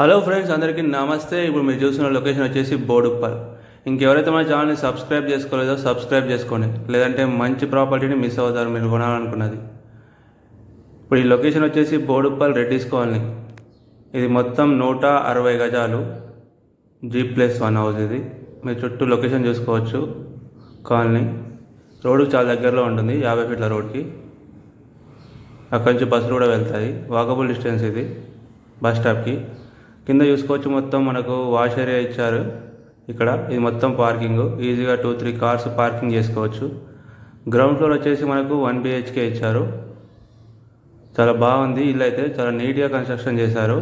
Hello friends అందరికీ నమస్తే. ఇప్పుడు మీరు చూస్తున్న లొకేషన్ వచ్చేసి బోడుప్పల్. ఇంకెవరైతే మన ఛానల్ని సబ్స్క్రైబ్ చేసుకోలేదో సబ్స్క్రైబ్ చేసుకోండి. లేదంటే మంచి ప్రాపర్టీని మిస్ అవుతారు మీరు కొనాలనుకున్నది. ఇప్పుడు ఈ లొకేషన్ వచ్చేసి బోడుప్పల్ రెడ్డిస్ కాలనీ. ఇది మొత్తం నూట అరవై గజాలు. జీ ప్లస్ వన్ హౌస్ ఇది. మీరు చుట్టూ లొకేషన్ చూసుకోవచ్చు. కాలనీ. రోడ్డు చాలా దగ్గరలో ఉంటుంది యాభై ఫీట్ల రోడ్కి అక్కడి నుంచి బస్సులు కూడా వెళ్తాయి. వాకబుల్ డిస్టెన్స్ ఇది. బస్ స్టాప్కి కింద చూసుకోవచ్చు మొత్తం మనకు వాష్ ఏరియా ఇచ్చారు. ఇక్కడ ఇది మొత్తం పార్కింగ్. ఈజీగా టూ త్రీ కార్స్ పార్కింగ్ చేసుకోవచ్చు. గ్రౌండ్ ఫ్లోర్ వచ్చేసి మనకు వన్ బిహెచ్కే ఇచ్చారు. చాలా బాగుంది. ఇల్లు అయితే చాలా నీట్గా కన్స్ట్రక్షన్ చేశారు.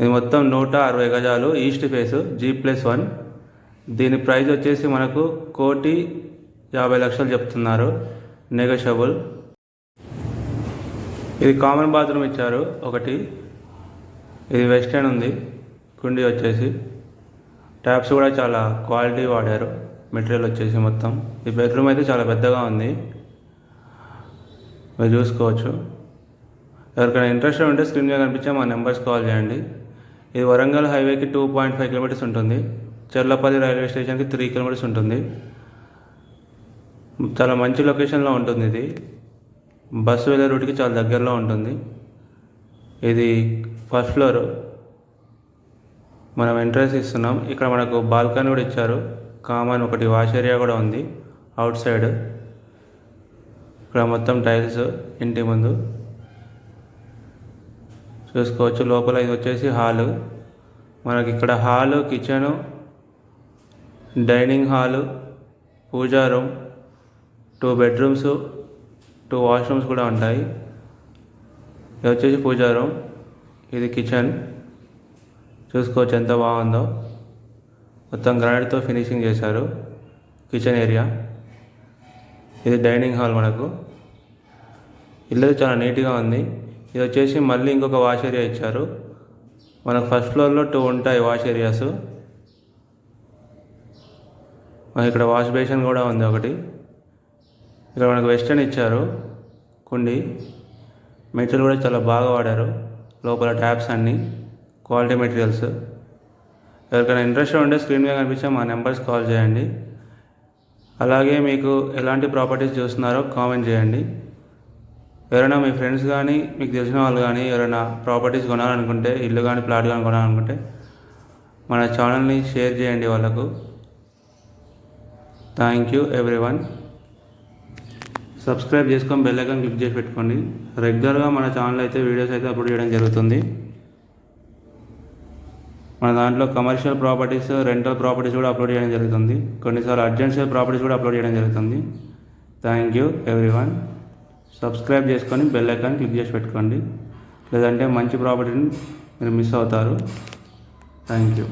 ఇది మొత్తం నూట అరవై గజాలు east face G plus one. దీని ప్రైస్ వచ్చేసి మనకు కోటి యాభై లక్షలు చెప్తున్నారు. నెగోషియబుల్. ఇది కామన్ బాత్రూమ్ ఇచ్చారు. ఒకటి. ఇది వెస్టర్న్ ఉంది. కుండీ వచ్చేసి. ట్యాప్స్ కూడా చాలా క్వాలిటీ వాడారు. మెటీరియల్ వచ్చేసి మొత్తం. ఈ బెడ్రూమ్ అయితే చాలా పెద్దగా ఉంది. మీరు చూసుకోవచ్చు. ఎవరికైనా ఇంట్రెస్ట్ ఉంటే స్క్రీన్ మీద కనిపించే మా నెంబర్స్ కాల్ చేయండి. ఇది వరంగల్ హైవేకి టూ పాయింట్ ఫైవ్ కిలోమీటర్స్ ఉంటుంది. చెర్లపల్లి రైల్వే స్టేషన్కి త్రీ కిలోమీటర్స్ ఉంటుంది. చాలా మంచి లొకేషన్లో ఉంటుంది ఇది. బస్సు వెళ్ళే రూట్కి చాలా దగ్గరలో ఉంటుంది. ఇది ఫస్ట్ ఫ్లోర్. మనం ఎంట్రన్స్ ఇస్తున్నాం. ఇక్కడ మనకు బాల్కనీ కూడా ఇచ్చారు. కామన్ ఒకటి వాష్ ఏరియా కూడా ఉంది. అవుట్ సైడ్ ఇక్కడ మొత్తం టైల్స్ ఇంటి ముందు. చూసుకోవచ్చు. లోపల ఇది వచ్చేసి హాలు మనకి ఇక్కడ hall kitchen dining hall puja room two bedrooms two washrooms కూడా ఉంటాయి. ఇది వచ్చేసి పూజా రూమ్ ఇది కిచెన్. చూసుకోవచ్చు ఎంత బాగుందో. మొత్తం గ్రానైట్తో ఫినిషింగ్ చేశారు. Kitchen area. ఇది డైనింగ్ హాల్ మనకు. ఇల్లు చాలా నీట్గా ఉంది. ఇది వచ్చేసి మళ్ళీ ఇంకొక వాష్ ఏరియా ఇచ్చారు. మనకు ఫస్ట్ ఫ్లోర్లో టూ ఉంటాయి వాష్ ఏరియాస్. మనకి ఇక్కడ వాష్ బేసిన్ కూడా ఉంది ఒకటి. ఇక్కడ మనకు వెస్టర్న్ ఇచ్చారు. కుండి. మెటీరియల్ కూడా చాలా బాగా వాడారు. లోపల ట్యాబ్స్ అన్నీ క్వాలిటీ మెటీరియల్స్. ఎవరికైనా ఇంట్రెస్ట్ ఉంటే స్క్రీన్ మీద కనిపించే మా నెంబర్స్ కాల్ చేయండి. అలాగే మీకు ఎలాంటి ప్రాపర్టీస్ చూస్తున్నారో కామెంట్ చేయండి. ఎవరైనా మీ ఫ్రెండ్స్ కానీ మీకు తెలిసిన వాళ్ళు కానీ ఎవరైనా ప్రాపర్టీస్ కొనాలనుకుంటే ఇల్లు కానీ ప్లాట్ కానీ కొనాలనుకుంటే మన ఛానల్ని షేర్ చేయండి వాళ్ళకు. Thank you everyone subscribe చేసుకొని బెల్ ఐకాన్ క్లిక్ చేసి పెట్టుకోండి. రెగ్యులర్గా మన ఛానల్ అయితే వీడియోస్ అయితే అప్లోడ్ చేయడం జరుగుతుంది. మన దాంట్లో కమర్షియల్ ప్రాపర్టీస్ రెంటల్ ప్రాపర్టీస్ కూడా అప్లోడ్ చేయడం జరుగుతుంది. కొన్నిసార్లు అర్జెన్షియల్ ప్రాపర్టీస్ కూడా అప్లోడ్ చేయడం జరుగుతుంది. Thank you everyone. సబ్స్క్రైబ్ చేసుకొని బెల్ ఐకాన్ క్లిక్ చేసి పెట్టుకోండి. లేదంటే మంచి ప్రాపర్టీని మీరు మిస్ అవుతారు. Thank you.